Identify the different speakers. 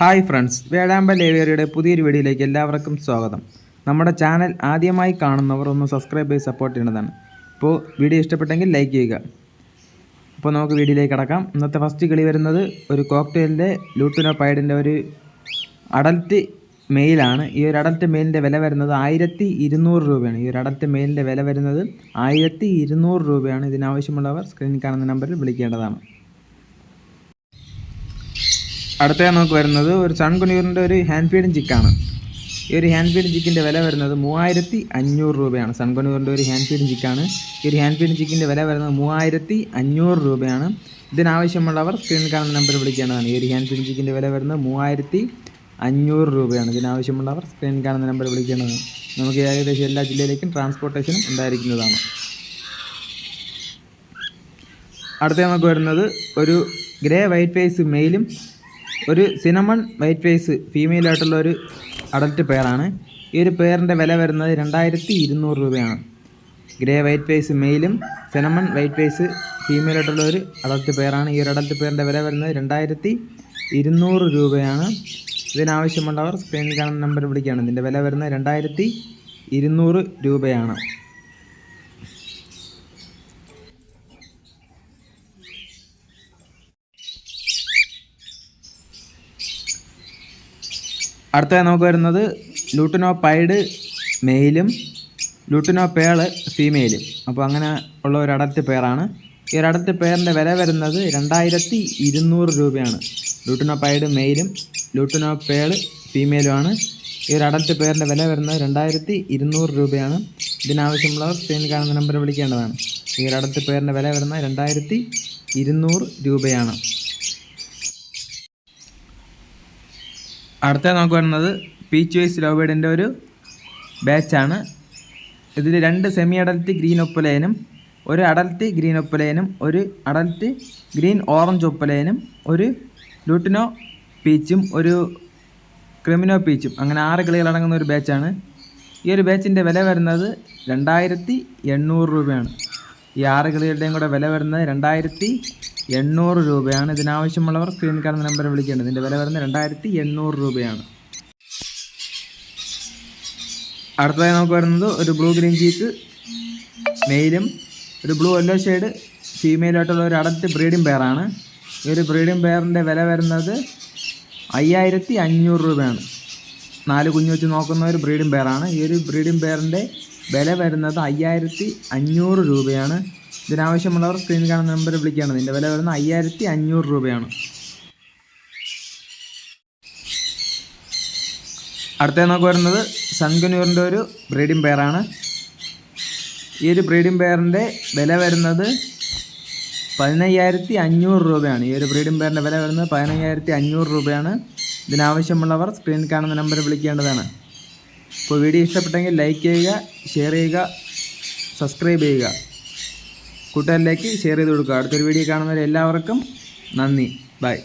Speaker 1: Hi friends വേഴാമ്പൽ ലേവേറിയുടെ പുതിയൊരു വീഡിയോയിലേക്ക് എല്ലാവർക്കും സ്വാഗതം. നമ്മുടെ ചാനൽ ആദ്യമായി കാണുന്നവർ ഒന്ന് സബ്സ്ക്രൈബ് ചെയ്ത് സപ്പോർട്ട് ചെയ്യേണ്ടതാണ്. ഇപ്പോൾ വീഡിയോ ഇഷ്ടപ്പെട്ടെങ്കിൽ ലൈക്ക് ചെയ്യുക. അപ്പോൾ നമുക്ക് വീഡിയോയിലേക്ക് കടക്കാം. ഇന്നത്തെ ഫസ്റ്റ് കിളി വരുന്നത് ഒരു കോക്ടെയിലിന്റെ ലൂട്ടിനോ പൈഡിന്റെ ഒരു അഡൽറ്റ് മെയിലാണ് ഈ ഒരു അഡൽറ്റ് മെയിലിന്റെ വില വരുന്നത് ആയിരത്തി ഇരുന്നൂറ് രൂപയാണ്. ഈ ഒരു അഡൽറ്റ് മെയിലിന്റെ വില വരുന്നത് ആയിരത്തി ഇരുന്നൂറ് രൂപയാണ് ഇതിനാവശ്യമുള്ളവർ സ്ക്രീനിൽ കാണുന്ന നമ്പറിൽ വിളിക്കേണ്ടതാണ്. അടുത്ത നമുക്ക് വരുന്നത് ഒരു സൺകുനീറിന്റെ ഒരു ഹാൻഡ് ഫീഡിങ് ചിക്കാണ് ഈ ഒരു ഹാൻഡ് ഫീഡിങ് ചിക്കിന്റെ വില വരുന്നത് മൂവായിരത്തി അഞ്ഞൂറ് രൂപയാണ്. സൺകുനീറിന്റെ ഒരു ഹാൻഡ് ഫീഡിങ് ചിക്കാണ് ഈ ഒരു ഹാൻഡ് ഫീഡിങ് ചിക്കിന്റെ വില വരുന്നത് മൂവായിരത്തി അഞ്ഞൂറ് രൂപയാണ്. ഇതിനാവശ്യമുള്ളവർ സ്ക്രീനിൽ കാണുന്ന നമ്പർ വിളിക്കേണ്ടതാണ്. ഈ ഒരു ഹാൻഡ് ഫീഡിങ് ചിക്കിന്റെ വില വരുന്നത് മൂവായിരത്തി അഞ്ഞൂറ് രൂപയാണ്. ഇതിനാവശ്യമുള്ളവർ സ്ക്രീനിൽ കാണുന്ന നമ്പർ വിളിക്കേണ്ടതാണ്. നമുക്ക് ഏകദേശം എല്ലാ ജില്ലയിലേക്കും ട്രാൻസ്പോർട്ടേഷനും ഉണ്ടായിരിക്കുന്നതാണ്. അടുത്ത നമുക്ക് വരുന്നത് ഒരു ഗ്രേ വൈറ്റ് ഫേസ് മെയിലും ഒരു സിനമൺ വൈറ്റ് ഫേസ് ഫീമെയിലായിട്ടുള്ള ഒരു അഡൽട്ട് പെയറാണ്. ഈ ഒരു പെയറിന്റെ വില വരുന്നത് രണ്ടായിരത്തി ഇരുന്നൂറ് രൂപയാണ്. ഗ്രേ വൈറ്റ് ഫേസ് മെയിലും സിനമൺ വൈറ്റ് ഫേസ് ഫീമെയിലായിട്ടുള്ള ഒരു അഡൽട്ട് പെയറാണ്. ഈ ഒരു അഡൽട്ട് പെയറിന്റെ വില വരുന്നത് രണ്ടായിരത്തി ഇരുന്നൂറ് രൂപയാണ്. ഇതിനാവശ്യമുള്ളവർ സ്ക്രീനിൽ കാണുന്ന നമ്പർ വിളിക്കുകയാണ്. ഇതിന്റെ വില വരുന്നത് രണ്ടായിരത്തി ഇരുന്നൂറ് രൂപയാണ്. അടുത്തത് നമുക്ക് വരുന്നത് ലൂട്ടിനോ പൈഡ് മെയിലും ലൂട്ടിനോ പേൾ ഫീമെയിലും അപ്പോൾ അങ്ങനെ ഉള്ള ഒരു അടത്ത് പേറാണ് ഈ ഒരു അടത്ത് പേറിന്റെ വില വരുന്നത് രണ്ടായിരത്തി ഇരുന്നൂറ് രൂപയാണ്. ലൂട്ടിനോ പൈഡ് മെയിലും ലൂട്ടിനോ പേൾ ഫീമെയിലുമാണ് ഈ ഒരു അടത്ത് പേരിന്റെ വില വരുന്നത് രണ്ടായിരത്തി ഇരുന്നൂറ് രൂപയാണ്. ഇതിനാവശ്യമുള്ളവർ സ്ക്രീൻ കാണുന്ന നമ്പർ വിളിക്കേണ്ടതാണ്. ഈ ഒരു അടത്ത് പേരിന്റെ വില വരുന്നത് രണ്ടായിരത്തി ഇരുന്നൂറ് രൂപയാണ്. അടുത്ത നമുക്ക് വരുന്നത് പീച്ച് വൈസ് ലോബേഡിന്റെ ഒരു ബാച്ചാണ് ഇതിൽ രണ്ട് സെമി അഡൽറ്റ് ഗ്രീൻ ഒപ്പലയനും ഒരു അഡൽറ്റ് ഗ്രീൻ ഒപ്പലയനും ഒരു അഡൽറ്റ് ഗ്രീൻ ഓറഞ്ച് ഒപ്പലയനും ഒരു ലൂട്ടിനോ പീച്ചും ഒരു ക്രിമിനോ പീച്ചും അങ്ങനെ ആറ് കിളികളടങ്ങുന്ന ഒരു ബാച്ചാണ് ഈ ഒരു ബാച്ചിന്റെ വില വരുന്നത് രണ്ടായിരത്തി എണ്ണൂറ് രൂപയാണ്. ഈ ആറ് കിളികളുടെയും കൂടെ വില വരുന്നത് രണ്ടായിരത്തി എണ്ണൂറ് രൂപയാണ്. ഇതിനാവശ്യമുള്ളവർ സ്ക്രീൻ കാണുന്ന നമ്പർ വിളിക്കേണ്ടത്. ഇതിന്റെ വില വരുന്നത് രണ്ടായിരത്തി എണ്ണൂറ് രൂപയാണ്. അടുത്തതായി നമുക്ക് വരുന്നത് ഒരു ബ്ലൂ ഗ്രീൻ ചീക്ക് മെയിലും ഒരു ബ്ലൂ യെല്ലോ ഷെയ്ഡ് ഫീമെയിലായിട്ടുള്ള ഒരു അടുത്ത് ബ്രീഡിംഗ് പെയറാണ് ഈ ഒരു ബ്രീഡിംഗ് പെയറിന്റെ വില വരുന്നത് അയ്യായിരത്തി അഞ്ഞൂറ് രൂപയാണ്. നാല് കുഞ്ഞു വെച്ച് നോക്കുന്ന ഒരു ബ്രീഡിംഗ് പെയറാണ് ഈ ഒരു ബ്രീഡിംഗ് പെയറിന്റെ വില വരുന്നത് അയ്യായിരത്തി അഞ്ഞൂറ് രൂപയാണ്. ഇതിനാവശ്യമുള്ളവർ സ്ക്രീനിൽ കാണുന്ന നമ്പർ വിളിക്കുകയാണ്. ഇതിന്റെ വില വരുന്നത് അയ്യായിരത്തി അഞ്ഞൂറ് രൂപയാണ്. അടുത്ത നമുക്ക് വരുന്നത് സൺകന്യൂറിന്റെ ഒരു ബ്രീഡിംഗ് പെയറാണ് ഈ ഒരു ബ്രീഡിംഗ് പെയറിന്റെ വില വരുന്നത് പതിനയ്യായിരത്തി അഞ്ഞൂറ് രൂപയാണ്. ഈ ഒരു ബ്രീഡിംഗ് പെയറിന്റെ വില വരുന്നത് പതിനയ്യായിരത്തി അഞ്ഞൂറ് രൂപയാണ്. ഇതിനാവശ്യമുള്ളവർ സ്ക്രീനിൽ കാണുന്ന നമ്പർ വിളിക്കേണ്ടതാണ്. അപ്പോൾ വീഡിയോ ഇഷ്ടപ്പെട്ടെങ്കിൽ ലൈക്ക് ചെയ്യുക ഷെയർ ചെയ്യുക സബ്സ്ക്രൈബ് ചെയ്യുക. കൂട്ടുകാരിലേക്ക് ഷെയർ ചെയ്ത് കൊടുക്കുക. അടുത്തൊരു വീഡിയോ കാണുന്നവരെ എല്ലാവർക്കും നന്ദി. ബൈ